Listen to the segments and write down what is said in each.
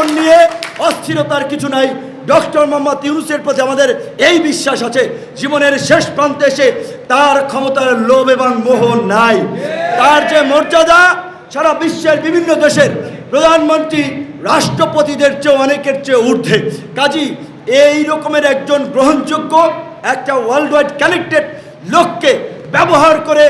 নির্বাচন নিয়ে অস্থিরতার কিছু নাই। ডক্টর মোহাম্মদ ইউনুসের প্রতি আমাদের এই বিশ্বাস আছে, জীবনের শেষ প্রান্তে এসে তার ক্ষমতার লোভ এবং মোহ নাই। তার যে মর্যাদা, সারা বিশ্বের বিভিন্ন দেশের প্রধানমন্ত্রী, রাষ্ট্রপতিদের চেয়ে অনেকের চেয়ে ঊর্ধ্বে। কাজী, এই রকমের একজন গ্রহণযোগ্য, একটা ওয়ার্ল্ড ওয়াইড কানেক্টেড লোককে ব্যবহার করে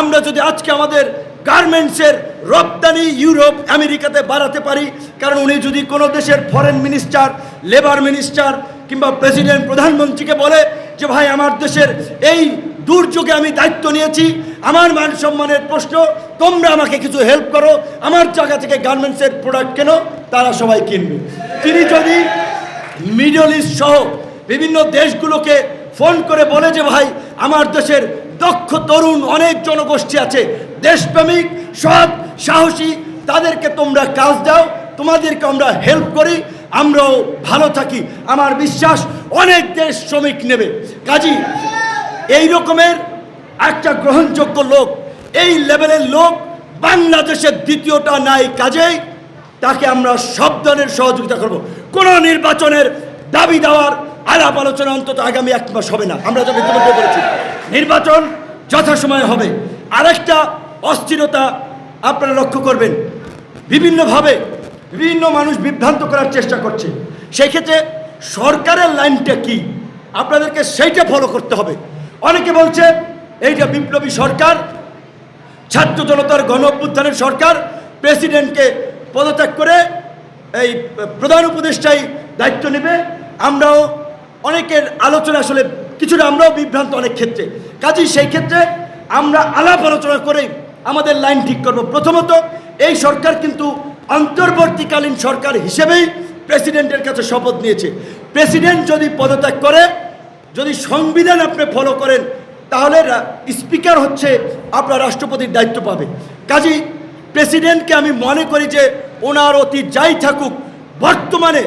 আমরা যদি আজকে আমাদের গার্মেন্টসের রপ্তানি ইউরোপ, আমেরিকাতে বাড়াতে পারি। কারণ উনি যদি কোনো দেশের ফরেন মিনিস্টার লেবার মিনিস্টার কিংবা প্রেসিডেন্ট প্রধানমন্ত্রীকে বলে যে, ভাই, আমার দেশের এই দুর্যোগে আমি দায়িত্ব নিয়েছি, আমার মান সম্মানের প্রশ্ন, তোমরা আমাকে কিছু হেল্প করো, আমার জায়গা থেকে গার্মেন্টসের প্রোডাক্ট কেন? তারা সবাই কিনবে। তিনি যদি মিডল ইস্ট সহ বিভিন্ন দেশগুলোকে ফোন করে বলে যে, ভাই, আমার দেশের দক্ষ তরুণ অনেক জনগোষ্ঠী আছে। দেশপ্রেমিক, সৎ, সাহসী, তাদেরকে তোমরা কাজ দাও, তোমাদেরকে আমরা হেল্প করি, আমরাও ভালো থাকি। আমার বিশ্বাস, অনেক দেশ শ্রমিক নেবে। কাজী, এই রকমের একটা গ্রহণযোগ্য লোক, এই লেভেলের লোক বাংলাদেশের দ্বিতীয়টা নাই। কাজেই তাকে আমরা সব ধরনের সহযোগিতা করব। কোনো নির্বাচনের দাবি দেওয়ার আলাপ আলোচনা অন্তত আগামী এক মাস হবে না। আমরা যখন ইতিমধ্যে বলেছি নির্বাচন যথাসময়ে হবে। আরেকটা অস্থিরতা আপনারা লক্ষ্য করবেন। বিভিন্নভাবে বিভিন্ন মানুষ বিভ্রান্ত করার চেষ্টা করছে। সেই ক্ষেত্রে সরকারের লাইনটা কি? আপনাদেরকে সেইটা ফলো করতে হবে। অনেকে বলছে, এইটা বিপ্লবী সরকার, ছাত্র জনতার গণ অভ্যুত্থানের সরকার, প্রেসিডেন্টকে পদত্যাগ করে এই প্রধান উপদেষ্টাই দায়িত্ব নেবে। আমরাও অনেকের আলোচনা আসলে কিছুটা আমরাও বিভ্রান্ত অনেক ক্ষেত্রে। কাজেই সেই ক্ষেত্রে আমরা আলাপ আলোচনা করে আমাদের লাইন ঠিক করব। প্রথমত, এই সরকার কিন্তু অন্তর্বর্তীকালীন সরকার হিসেবেই প্রেসিডেন্টের কাছে শপথ নিয়েছে। প্রেসিডেন্ট যদি পদত্যাগ করে, যদি সংবিধান আপনি ফলো করেন, তাহলে স্পিকার হচ্ছে আপনার রাষ্ট্রপতির দায়িত্ব পাবে। কাজী, প্রেসিডেন্টকে আমি মনে করি যে ওনার অতি যাই থাকুক, বর্তমানে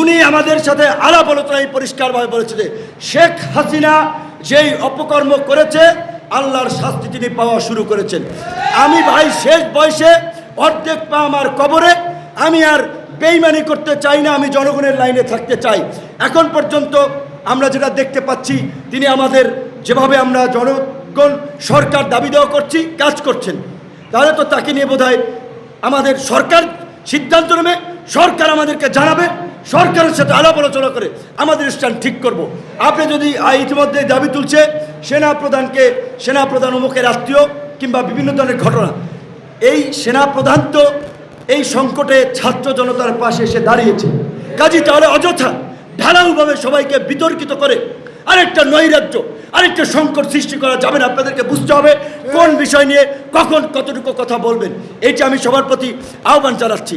উনি আমাদের সাথে আলাপ আলোচনায় পরিষ্কারভাবে বলেছে যে শেখ হাসিনা যেই অপকর্ম করেছে, আল্লাহর শাস্তি তিনি পাওয়া শুরু করেছেন। আমি ভাই শেষ বয়সে অর্ধেক পা আমার কবরে, আমি আর বেইমানি করতে চাই না, আমি জনগণের লাইনে থাকতে চাই। এখন পর্যন্ত আমরা যেটা দেখতে পাচ্ছি, তিনি আমাদের যেভাবে আমরা জনগণ, সরকার দাবি দেওয়া করছি, কাজ করছেন। তাহলে তো তাকে নিয়ে বোধহয় আমাদের সরকার সিদ্ধান্ত নেবে, সরকার আমাদেরকে জানাবে সরকারের সাথে আলাপ আলোচনা করে আমাদের স্ট্যান্ড ঠিক করব। আপনি যদি ইতিমধ্যে দাবি তুলছে সেনা প্রধানকে সেনা প্রধান আত্মীয় কিংবা বিভিন্ন ধরনের ঘটনা, এই সেনা প্রধান তো এই সংকটে ছাত্র জনতার পাশে এসে দাঁড়িয়েছে। কাজী তাহলে অযথা ঢালাউভাবে সবাইকে বিতর্কিত করে আরেকটা নৈরাজ্য, আরেকটা সংকট সৃষ্টি করা যাবে না। আপনাদেরকে বুঝতে হবে কোন বিষয় নিয়ে কখন কতটুকু কথা বলবেন। এইটা আমি সবার প্রতি আহ্বান জানাচ্ছি।